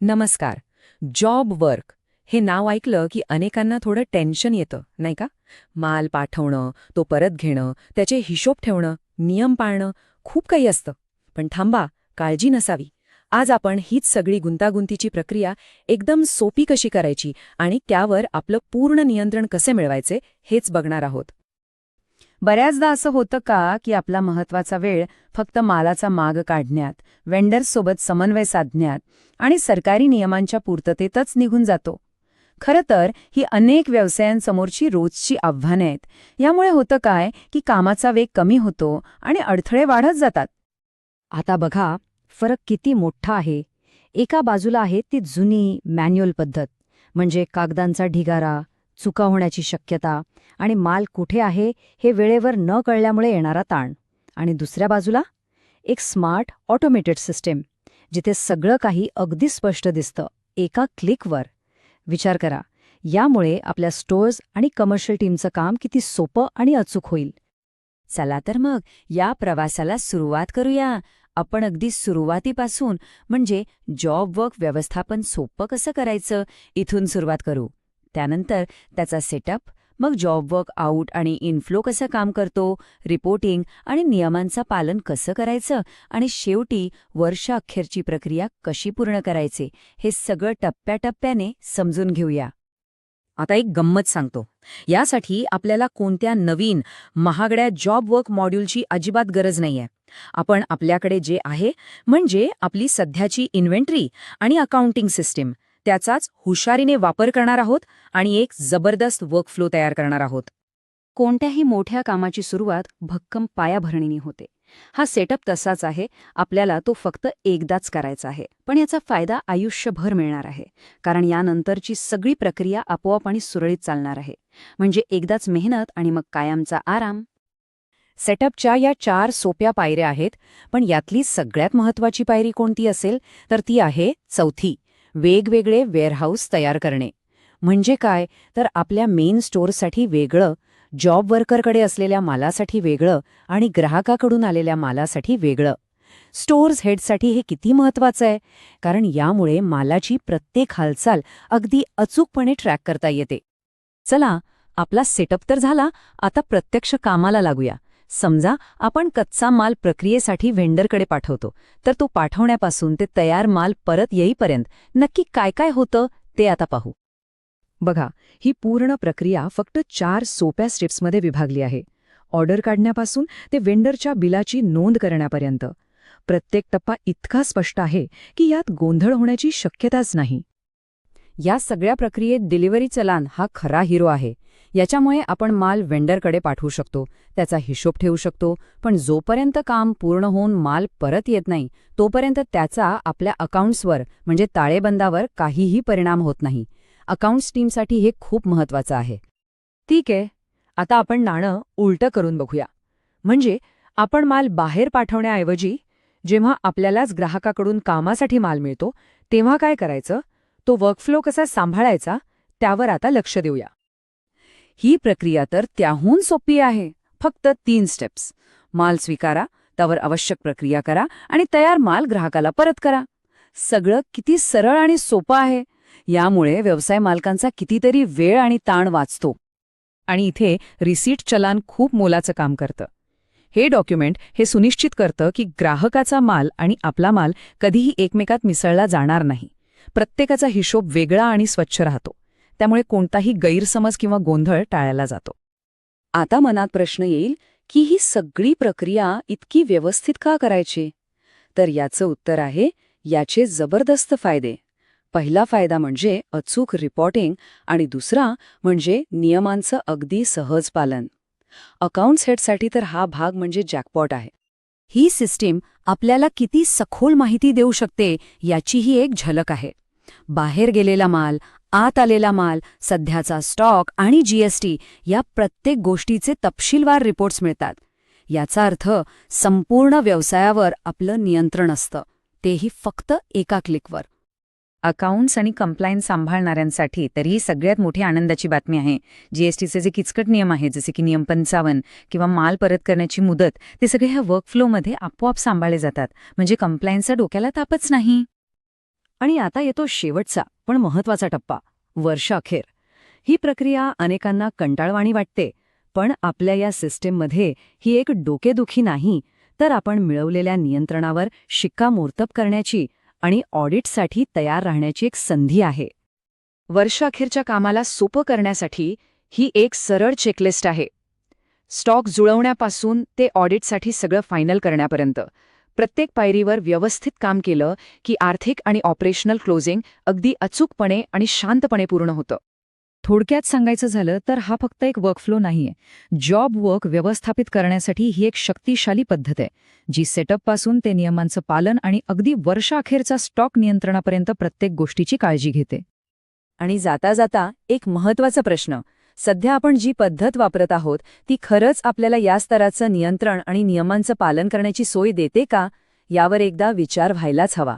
नमस्कार. Job work हे नाव ऐकलं की अनेकांना थोडं टेन्शन येतं नाही का? माल पाठवणं तो परत घेणं त्याचे हिशोब ठेवणं नियम पाळणं खूप काही असतं. पण थांबा काळजी नसावी. आज आपण हीच सगळी गुंतागुंतीची प्रक्रिया एकदम सोपी कशी करायची आणि त्यावर आपलं पूर्ण नियंत्रण कसे मिळवायचे हेच बघणार आहोत. बऱ्याचदा असं होतं का की आपला महत्त्वाचा वेळ फक्त मालाचा माग काढण्यात वेंडर्ससोबत समन्वय साधण्यात आणि सरकारी नियमांच्या पूर्ततेतच निघून जातो? खरं तर ही अनेक व्यवसायांसमोरची रोजची आव्हानं आहेत. यामुळे होतं काय की कामाचा वेग कमी होतो आणि अडथळे वाढत जातात. आता बघा फरक किती मोठा आहे. एका बाजूला आहे ती जुनी मॅन्युअल पद्धत म्हणजे कागदांचा ढिगारा चुका होण्याची शक्यता आणि माल कुठे आहे हे वेळेवर न कळल्यामुळे येणारा ताण. आणि दुसऱ्या बाजूला एक स्मार्ट ऑटोमेटेड सिस्टीम जिथे सगळं काही अगदी स्पष्ट दिसतं एका क्लिकवर. विचार करा यामुळे आपल्या स्टोअर्स आणि कमर्शियल टीमचं काम किती सोपं आणि अचूक होईल. चला तर मग या प्रवासाला सुरुवात करूया. आपण अगदी सुरुवातीपासून म्हणजे जॉब वर्क व्यवस्थापन सोपं कसं करायचं? इथून सुरुवात करू. त्यानंतर त्याचा सेटअप मग जॉब वर्क आऊट आणि इनफ्लो कसं काम करतो रिपोर्टिंग आणि नियमांचं पालन कसं करायचं आणि शेवटी वर्ष अखेरची प्रक्रिया कशी पूर्ण करायचे हे सगळं टप्प्याटप्प्याने समजून घेऊया. आता एक गंमत सांगतो. यासाठी आपल्याला कोणत्या नवीन महागड्या जॉब वर्क मॉड्यूलची अजिबात गरज नाहीये. आपण आपल्याकडे जे आहे म्हणजे आपली सध्याची इन्व्हेंटरी आणि अकाउंटिंग सिस्टीम त्याचाच हुशारीने वापर करणार आहोत आणि एक जबरदस्त वर्कफ्लो तयार करणार आहोत. कोणत्याही मोठ्या कामाची सुरुवात भक्कम पायाभरणीने होते. हा सेटअप तसाच आहे आपल्याला तो फक्त एकदाच करायचा आहे पण याचा फायदा आयुष्यभर मिळणार आहे कारण यानंतरची सगळी प्रक्रिया आपोआप आणि सुरळीत चालणार आहे. म्हणजे एकदाच मेहनत आणि मग कायमचा आराम. सेटअपच्या या चार सोप्या पायऱ्या आहेत पण यातली सगळ्यात महत्वाची पायरी कोणती असेल? तर ती आहे चौथी. वेगवेगळे वेअरहाऊस तयार करणे. म्हणजे काय? तर आपल्या मेन स्टोअरसाठी वेगळं जॉब वर्करकडे असलेल्या मालासाठी वेगळं आणि ग्राहकाकडून आलेल्या मालासाठी वेगळं. स्टोअर्स हेडसाठी हे किती महत्वाचं आहे? कारण यामुळे मालाची प्रत्येक हालचाल अगदी अचूकपणे ट्रॅक करता येते. चला आपला सेटअप तर झाला आता प्रत्यक्ष कामाला लागूया. समजा आपण कच्चा माल प्रक्रियेसाठी व्हेंडरकडे पाठवतो तर तो पाठवण्यापासून ते तयार माल परत येईपर्यंत नक्की काय काय होतं ते आता पाहू. बघा ही पूर्ण प्रक्रिया फक्त चार सोप्या स्टेप्समध्ये विभागली आहे. ऑर्डर काढण्यापासून ते वेंडरच्या बिलाची नोंद करण्यापर्यंत. प्रत्येक टप्पा इतका स्पष्ट आहे की यात गोंधळ होण्याची शक्यताच नाही. या सगळ्या प्रक्रियेत डिलिव्हरी चलान हा खरा हिरो आहे. याच्यामुळे आपण माल वेंडरकडे पाठवू शकतो त्याचा हिशोब ठेवू शकतो पण जोपर्यंत काम पूर्ण होऊन माल परत येत नाही तोपर्यंत त्याचा आपल्या अकाउंट्सवर म्हणजे ताळेबंदावर काहीही परिणाम होत नाही. अकाउंट्स टीमसाठी हे खूप महत्वाचं आहे. ठीक आहे आता आपण नाणं उलटं करून बघूया. म्हणजे आपण माल बाहेर पाठवण्याऐवजी जेव्हा आपल्यालाच ग्राहकाकडून कामासाठी माल मिळतो तेव्हा काय करायचं? तो वर्कफ्लो कसा सांभाळायचा? त्यावर आता लक्ष देऊया. ही प्रक्रिया तर त्याहून सोपी आहे. फक्त तीन स्टेप्स माल स्वीकारा त्यावर आवश्यक प्रक्रिया करा आणि तयार माल ग्राहकाला परत करा. सगळं किती सरळ आणि सोपं आहे. यामुळे व्यवसाय मालकांचा कितीतरी वेळ आणि ताण वाचतो. आणि इथे रिसीट चलान खूप मोलाचं काम करतं. हे डॉक्युमेंट हे सुनिश्चित करतं की ग्राहकाचा माल आणि आपला माल कधीही एकमेकात मिसळला जाणार नाही. प्रत्येकाचा हिशोब वेगळा आणि स्वच्छ राहतो. त्यामुळे कोणताही गैरसमज किंवा गोंधळ टाळला जातो. आता मनात प्रश्न येईल की ही सगळी प्रक्रिया इतकी व्यवस्थित का करायची? तर याचं उत्तर आहे याचे जबरदस्त फायदे. पहिला फायदा म्हणजे अचूक रिपोर्टिंग आणि दुसरा म्हणजे नियमांचं अगदी सहज पालन. अकाउंट्स हेडसाठी तर हा भाग म्हणजे जॅकपॉट आहे. ही सिस्टीम आपल्याला किती सखोल माहिती देऊ शकते याचीही एक झलक आहे. बाहेर गेलेला माल आत आलेला माल सध्याचा स्टॉक आणि जीएसटी या प्रत्येक गोष्टीचे तपशीलवार रिपोर्ट्स मिळतात. याचा अर्थ संपूर्ण व्यवसायावर आपलं नियंत्रण असतं. तेही फक्त एका क्लिकवर. अकाउंट्स आणि कंप्लायन्स सांभाळणाऱ्यांसाठी तर ही सगळ्यात मोठी आनंदाची बातमी आहे. जीएसटीचे जे किचकट नियम आहेत जसे की नियम पंचावन्न किंवा माल परत करण्याची मुदत ते सगळे ह्या वर्कफ्लोमध्ये आपोआप सांभाळले जातात. म्हणजे कंप्लायन्सचा डोक्याला तापच नाही. आणि आता येतो शेवटचा पण महत्त्वाचा टप्पा वर्षाखेर ही प्रक्रिया अनेकांना कंटाळवाणी वाटते पण आपल्या या सिस्टीममध्ये ही एक डोकेदुखी नाही तर आपण मिळवलेल्या नियंत्रणावर शिक्कामोर्तब करण्याची आणि ऑडिटसाठी तयार राहण्याची एक संधी आहे. वर्षाखेरच्या कामाला सोपं करण्यासाठी ही एक सरळ चेकलिस्ट आहे. स्टॉक जुळवण्यापासून ते ऑडिटसाठी सगळं फायनल करण्यापर्यंत. प्रत्येक पायरीवर व्यवस्थित काम केलं की आर्थिक आणि ऑपरेशनल क्लोजिंग अगदी अचूकपणे आणि शांतपणे पूर्ण होतं. थोडक्यात सांगायचं झालं तर हा फक्त एक वर्कफ्लो नाहीये. जॉब वर्क व्यवस्थापित करण्यासाठी ही एक शक्तिशाली पद्धत आहे जी सेटअपपासून ते नियमांचं पालन आणि अगदी वर्षाअखेरचा स्टॉक नियंत्रणापर्यंत प्रत्येक गोष्टीची काळजी घेते. आणि जाता जाता एक महत्त्वाचा प्रश्न सध्या आपण जी पद्धत वापरत आहोत ती खरंच आपल्याला या स्तराचं नियंत्रण आणि नियमांचं पालन करण्याची सोय देते का? यावर एकदा विचार व्हायलाच हवा.